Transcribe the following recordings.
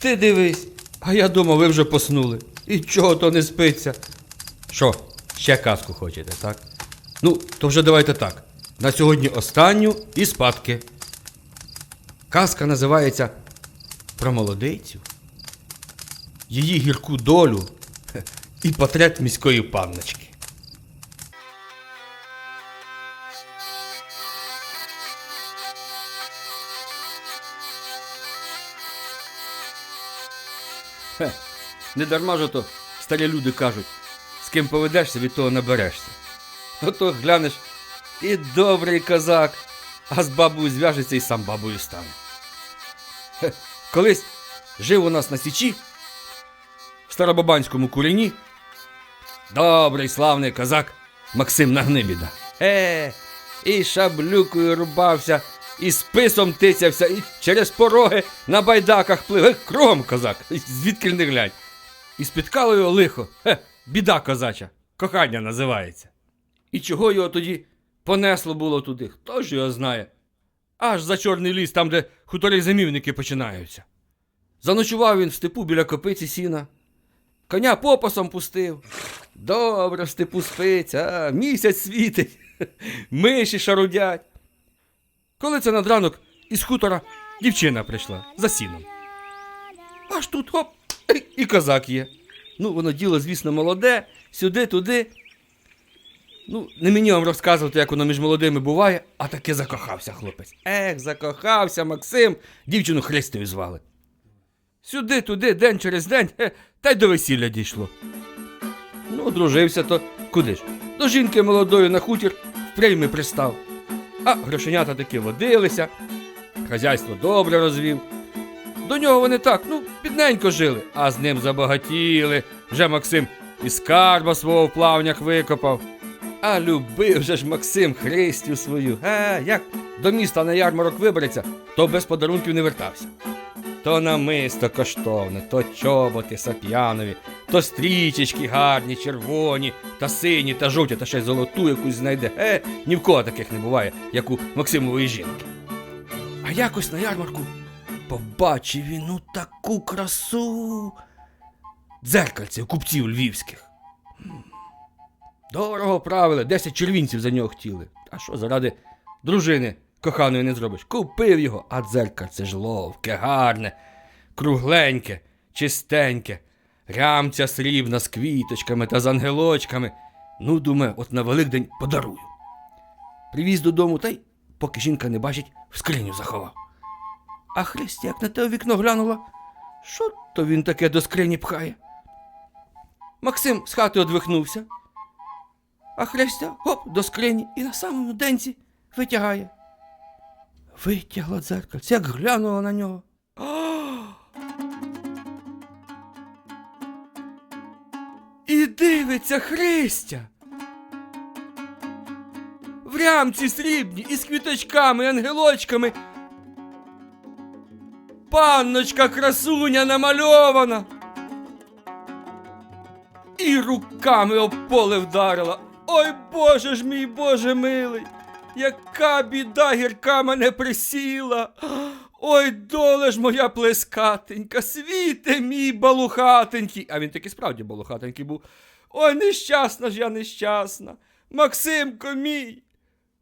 Ти дивись, а я думав, ви вже поснули. І чого то не спиться? Що, ще казку хочете, так? Ну, то вже давайте так. На сьогодні останню і спадки. Казка називається Про молодицю, її гірку долю і портрет міської панночки. Хе, не дарма ж то старі люди кажуть, з ким поведешся, від того наберешся. Ото глянеш, і добрий козак, а з бабою зв'яжеться і сам бабою стане. Хе, колись жив у нас на Січі, в Старобабанському курені, добрий славний козак Максим Нагнибіда. Е, і шаблюкою рубався, і списом тицявся, і через пороги на байдаках плив. Е, Кругом козак, звідки не глянь. І спіткало його лихо. Хе, біда козача, кохання називається. І чого його тоді понесло було туди? Хто ж його знає? Аж за чорний ліс, там, де хутори зимівники починаються. Заночував він в степу біля копиці сіна. Коня попасом пустив. Добре в степу спиться, місяць світить, миші шарудять. Коли це над ранок із хутора дівчина прийшла за сіном. Аж тут хоп, і- козак є. Ну, воно діло, звісно, молоде, сюди, туди. Ну, не мені вам розказувати, як воно між молодими буває, а таки закохався хлопець. Ех, закохався Максим, дівчину Христою звали. Сюди, туди, день через день, хе, та й до весілля дійшло. Ну, одружився то куди ж? До жінки молодої на хутір в прийми пристав. А грошенята таки водилися, хазяйство добре розвів. До нього вони так, ну, бідненько жили, а з ним забагатіли. Вже Максим і скарба свого в плавнях викопав. А любив же ж Максим Христю свою. Е, як до міста на ярмарок вибереться, то без подарунків не вертався. То намисто коштовне, то чоботи сап'янові, то стрічечки гарні, червоні, та сині, та жовті, та ще й золоту якусь знайде. Е, ні в кого таких не буває, як у Максимової жінки. А якось на ярмарку побачив він ну таку красу. Дзеркальце у купців львівських. Дорого правили, 10 червінців за нього хотіли. А що заради дружини коханої не зробиш? Купив його, а дзеркальце ж ловке, гарне, кругленьке, чистеньке, рямця срібна з квіточками та з ангелочками. Ну, думаю, от на Великдень подарую. Привіз додому та й, поки жінка не бачить, в скриню заховав. А Христя, як на те вікно глянула, що то він таке до скрині пхає? Максим з хати одвихнувся, а Христя гоп до скрині і на самому денці витягає. Витягла дзеркальце, як глянула на нього. І дивиться Христя. В рямці срібні із квіточками, ангелочками. Панночка красуня намальована. І руками об поле вдарила. Ой Боже ж мій Боже милий, яка біда гірка мене присіла. Ой, доле ж моя плескатенька, світе мій балухатенький. А він таки справді балухатенький був. Ой, нещасна ж я нещасна. Максимко мій,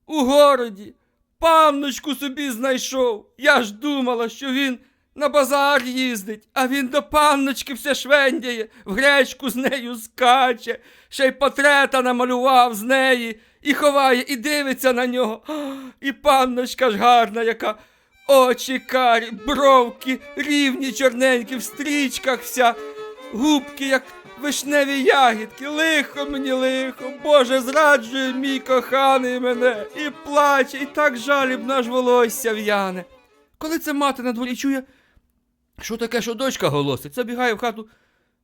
у городі, панночку собі знайшов. Я ж думала, що він на базар їздить, а він до панночки все швендяє, в гречку з нею скаче, ще й портрета намалював з неї, і ховає, і дивиться на нього. І панночка ж гарна, яка очі карі, бровки, рівні чорненькі, в стрічках вся, губки, як вишневі ягідки, лихо мені лихо, Боже, зраджує мій коханий мене, і плаче, і так жалібно аж волосся в'яне. Коли це мати на дворі чує, що таке, що дочка голосить, забігає в хату.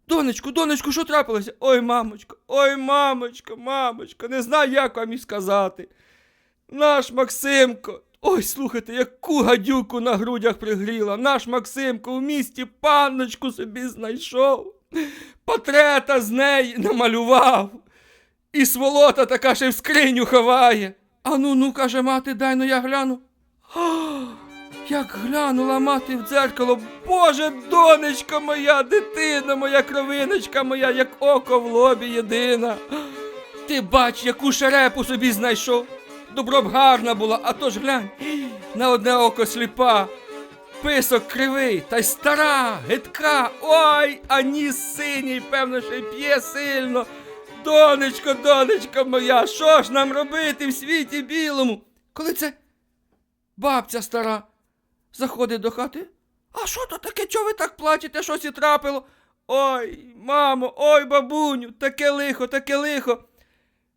Донечку, донечку, що трапилося? Ой, мамочко, ой, мамочко, мамочко, не знаю, як вам і сказати. Наш Максимко, ой, слухайте, яку гадюку на грудях пригріла. Наш Максимко у місті панночку собі знайшов. Портрета з неї намалював. І сволота така ще в скриню ховає. А ну ну, каже мати, дай ну я гляну. Як глянула мати в дзеркало, Боже, донечко моя, дитина моя, кровиночка моя, як око в лобі єдина. Ти бач, яку шерепу собі знайшов. Добро б гарна була, а то ж глянь, на одне око сліпа. Писок кривий, та й стара, гидка, ой, а ніс синій, певно, ще й п'є сильно. Донечко, донечко моя, що ж нам робити в світі білому? Коли це бабця стара заходить до хати. А що то таке, чого ви так плачете, щось і трапило? Ой, мамо, ой, бабуню, таке лихо, таке лихо.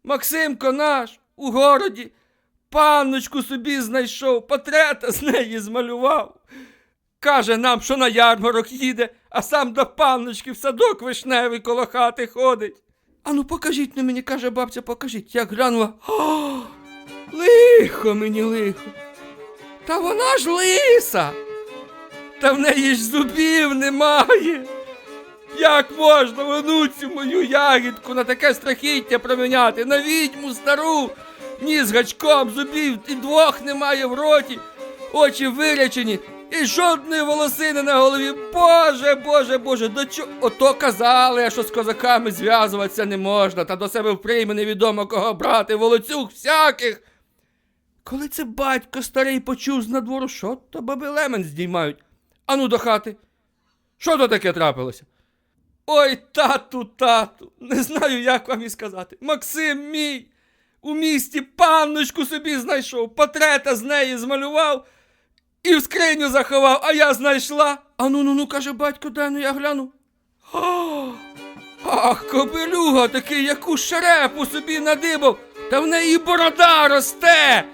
Максимко наш у городі панночку собі знайшов, портрета з неї змалював. Каже нам, що на ярмарок їде, а сам до панночки в садок вишневий коло хати ходить. Ану, покажіть на мені, каже бабця, покажіть. Я глянула. О, лихо мені лихо. Та вона ж лиса. Та в неї ж зубів немає. Як можна онуцю мою ягідку на таке страхіття проміняти, на відьму стару, ні з гачком зубів і двох немає в роті, очі вирячені, і жодної волосини на голові. Боже, Боже, Боже, до чого? Ото казали, що з козаками зв'язуватися не можна, та до себе вприйме невідомо кого брати, волоцюг всяких. Коли це батько старий почув з надвору, що то баби лемен здіймають. Ану до хати. Що то таке трапилося? Ой, тату, тату, не знаю, як вам і сказати. Максим мій у місті панночку собі знайшов, портрета з неї змалював і в скриню заховав, а я знайшла. А ну ну каже батько, дай ну я гляну. Ах, кобелюга такий, яку шерепу собі надибав, та в неї борода росте.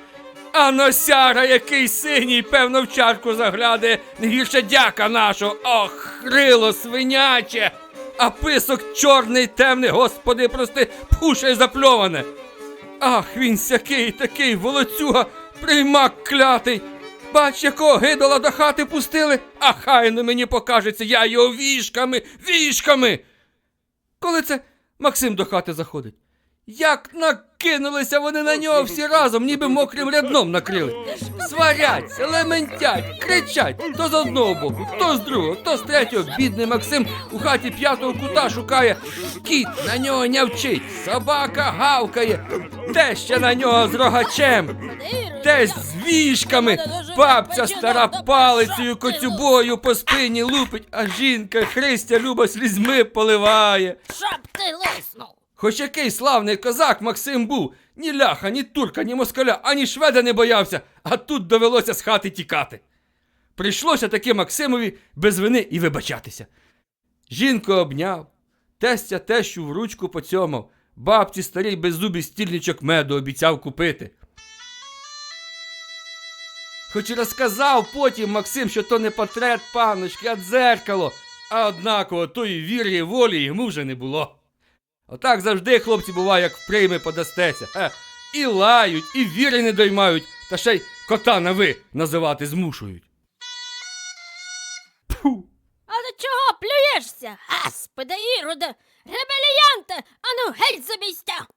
А носяра який синій, певно, в чарку загляде, не гірше дяка нашого. Ох, хрило свиняче, а писок чорний, темний, господи, прости, пуше запльоване. Ах, він сякий, такий волоцюга, приймак клятий. Бач, якого гидола до хати пустили, а хай ну мені покажеться, я його вішками, вішками. Коли це Максим до хати заходить? Як накинулися вони на нього всі разом, ніби мокрим рядном накрили. Сваряться, лементять, кричать то з одного боку, то з другого, то з третього. Бідний Максим у хаті п'ятого кута шукає. Кіт на нього нявчить, собака гавкає, теща на нього з рогачем. Десь з вішками, бабця стара палицею коцюбою по спині лупить, а жінка Христя Люба слізьми поливає. Щоб ти лиснув. Хоч який славний козак Максим був, ні ляха, ні турка, ні москаля, ані шведа не боявся, а тут довелося з хати тікати. Прийшлося таки Максимові без вини і вибачатися. Жінку обняв, тестя тещу в ручку поцьомав, бабці старій беззубий стільничок меду обіцяв купити. Хоч і розказав потім Максим, що то не портрет панночки, а дзеркало, а однаково тої віри і волі йому вже не було. Отак завжди хлопці буває, як прийми подастеся. Е, і лають, і віри не доймають, та ще й кота на ви називати змушують. Пфу. Але чого плюєшся? Господи, Іроде, ребеліянте, ану геть за обійстя!